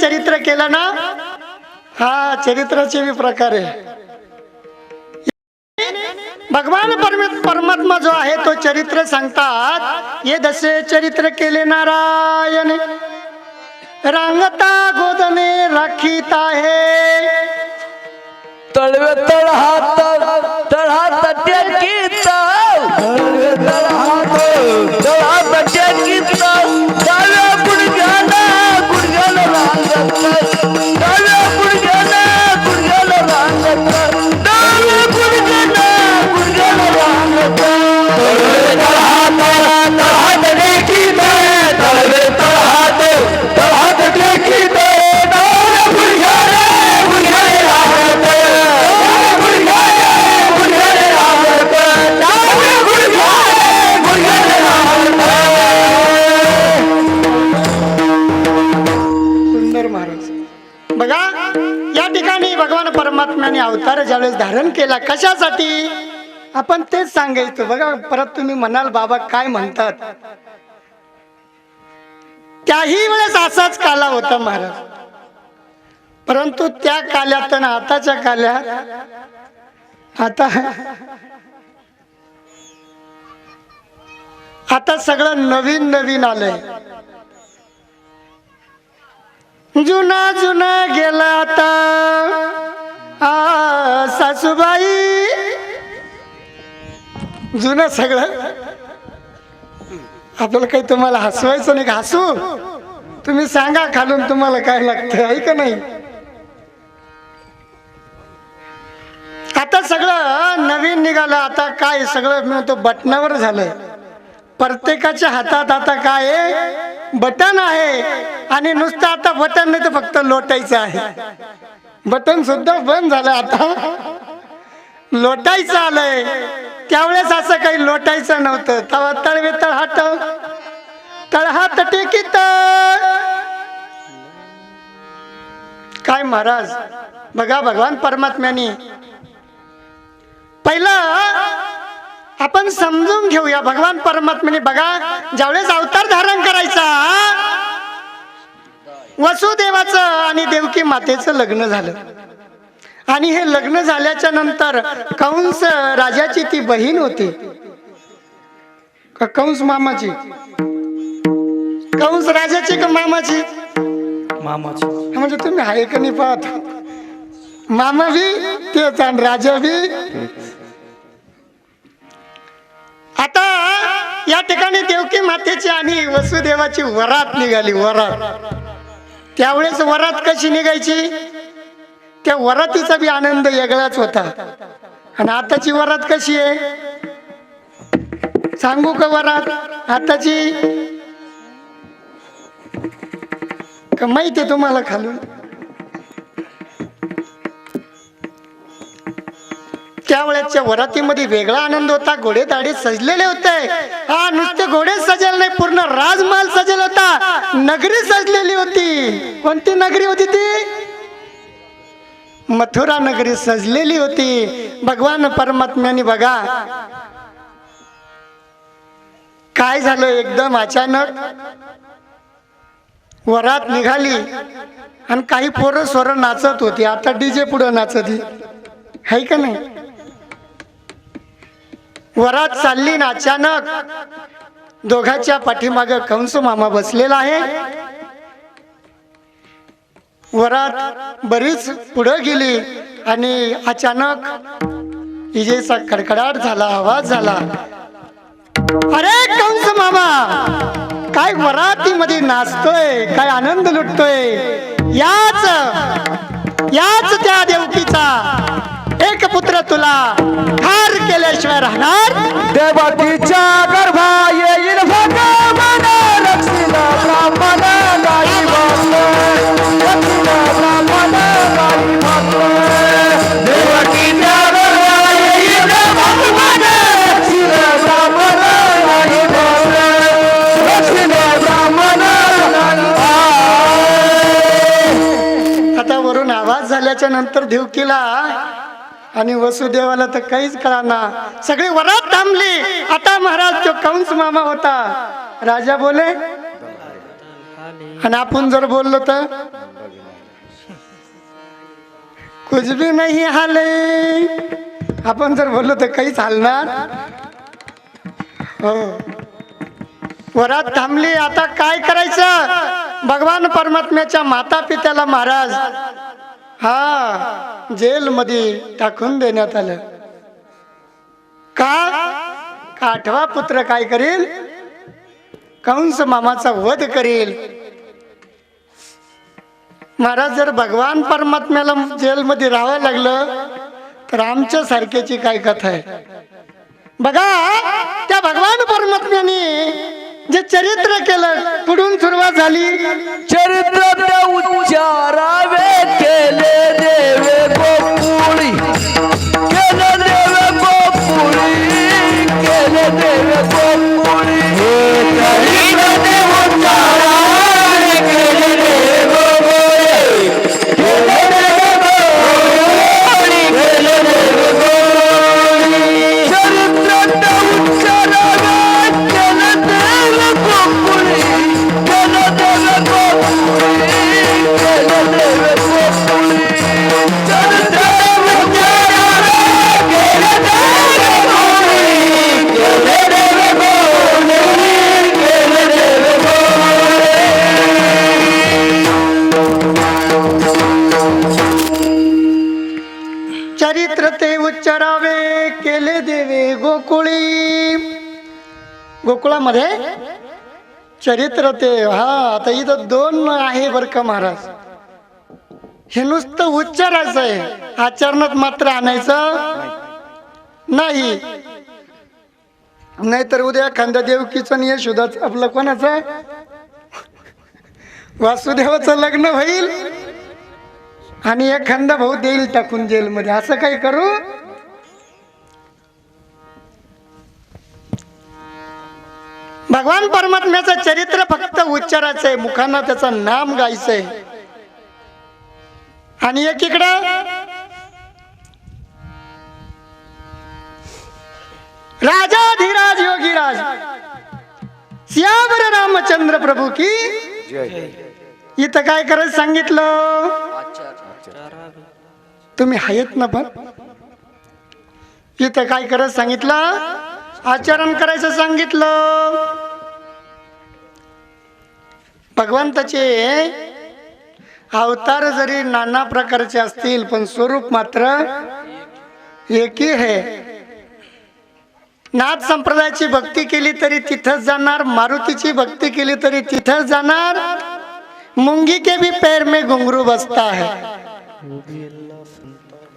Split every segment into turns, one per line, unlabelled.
चरित्र केलं ना? हा चरित्राचे बी प्रकार आहे. भगवान परमे परमात्मा जो आहे तो चरित्र सांगतात ये दसे चरित्र केले नारायण रांगता गोदने राखीत आहे.
तळवे
तळहात तळहात तळहात तळहात अवतार ज्यावेळेस धारण केला कशासाठी? आपण तेच सांगायचं. बघा परत तुम्ही म्हणाल बाबा काय म्हणतात? त्याही वेळेस असाच काला होता महाराज. परंतु त्या काल्यात आणि आताच्या काल्यात आता आता सगळं नवीन नवीन आलंय. जुना जुना गेला आता. आ, सासूबाई. जुनं सगळं. आपल्याला काही तुम्हाला हसवायचं नाही का? हसू. तुम्ही सांगा खालून तुम्हाला काय लागतं आहे का नाही? आता सगळं नवीन निघालं आता काय सगळं म्हणतो बटनावर झालंय. प्रत्येकाच्या हातात आता काय आहे? बटन आहे. आणि नुसतं आता बटन नाही तर फक्त लोटायचं आहे. बटन सुद्धा बंद झालं आता. लोटायचं आलंय. त्यावेळेस असं काही लोटायचं नव्हतं. तवा तळवे तळहाट तळहात टेकित. काय महाराज? बघा भगवान परमात्म्याने. पहिलं आपण समजून घेऊया भगवान परमात्म्याने. बघा ज्यावेळेस अवतार धारण करायचा वसुदेवाचं आणि देवकी मातेचं लग्न झालं. आणि हे लग्न झाल्याच्यानंतर कंस राजाची ती बहीण होती. का कंस मामाची. कंस राजाची का मामाची?
मामाची.
म्हणजे तुम्ही आहे का नाही पाहत? मामा बी तेच आणि राजा बी. आता या ठिकाणी देवकी मातेची आणि वसुदेवाची वरात निघाली वरात. त्यावेळेस वरात कशी निघायची? त्या वरातीचा बी आनंद वेगळाच होता. आणि आताची वरात कशी आहे? सांगू का वरात? आताची? का माहिती आहे तुम्हाला खालून? त्यावेळेच्या वरातीमध्ये वेगळा आनंद होता. घोडे दाडे सजलेले होते. हा नुसते घोडे सजले नाही पूर्ण राजमाल सजल होता. नगरी सजलेली होती. कोणती नगरी होती ती? मथुरा नगरी सजलेली होती. भगवान परमात्म्याने बघा. काय झालं एकदम अचानक? वरात निघाली. आणि काही पोरं स्वर नाचत होती. आता डीजे पुढं नाचत आहे का नाही? वरात चालली ना अचानक. दोघांच्या पाठीमाग कंस मामा बसलेला आहे. वरात बरीच पुढं गेली आणि अचानक विजेचा कडकडाट झाला आवाज झाला. अरे कंस मामा काय वरातीमध्ये नाचतोय काय आनंद लुटतोय? याच याच त्या देवकीचा. तुला ठार केल्याशिवाय राहणार?
देवकीच्या गर्भा येईल भगवान रक्षिला ब्राह्मण गाई भक्त रक्षिला ब्राह्मण गाई भक्त देवकीच्या गर्भा येईल भगवान रक्षिला ब्राह्मण गाई भक्त रक्षिला ब्राह्मण गाई
आता वरून आवाज झाल्याच्यानंतर देवकीला आणि वसुदेवाला तर काहीच कळाना. सगळी वरात थांबली. आता महाराज तो कंस मामा होता. राजा बोले आणि आपण जर बोललो तर? कुछ भी नाही हाले. आपण जर बोललो तर काहीच हालणार? हो. वरात थांबली. आता काय करायचं? भगवान परमात्म्याच्या माता पित्याला महाराज हा जेलमध्ये टाकून देण्यात आलं. का? आठवा पुत्र काय करेल? कंस मामाचा वध करेल. महाराज जर भगवान परमात्म्याला जेलमध्ये राहावं लागलं तर आमच्या सारख्याची काय कथा आहे? बघा त्या भगवान परमात्म्याने जे चरित्र केलं कुठून सुरुवात झाली.
चरित्र उच्चारावे केले देवे गोपुळी
गोकुळामध्ये चरित्र ते हा आता इथं दोन आहे बर का महाराज. हे नुसतं उच्चारायचं आहे. आचरणात मात्र आणायचं नाही. नाहीतर उद्या खांदा देवकीचं आणि यशोदाच आपलं कोणाचं? वासुदेवाचं लग्न होईल आणि एखादा भाऊ देईल टाकून जेलमध्ये. असं काही करू? भगवान परमात्म्याचं चरित्र फक्त उच्चारायचंय आहे. मुखांना त्याचं नाम गायचंय आणि एकीकडे राजा धीराज योगीराज. सियावर रामचंद्र प्रभू की. इथं काय करत सांगितलं? तुम्ही आहेत ना पण? इथं काय करत सांगितलं? आचरण करायचं सांगितलं. भगवंताचे अवतार जरी नाना प्रकारचे असतील पण स्वरूप मात्र एकी आहे. नाथ संप्रदायाची भक्ती केली तरी तिथंच जाणार मारुतीची भक्ती केली तरी तिथंच जाणार. मुंगी के भी पैर में घुंघरू बसता है.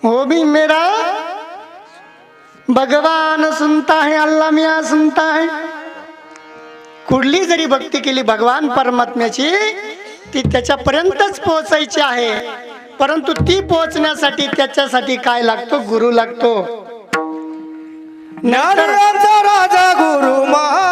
वो भी मेरा भगवान सुनता है अल्लाह मिया सुनता है. कुठली जरी भक्ती केली भगवान परमात्म्याची ती त्याच्यापर्यंतच पोहोचायची आहे. परंतु ती पोहोचण्यासाठी त्याच्यासाठी काय लागतो? गुरु लागतो.
राजा गुरु महा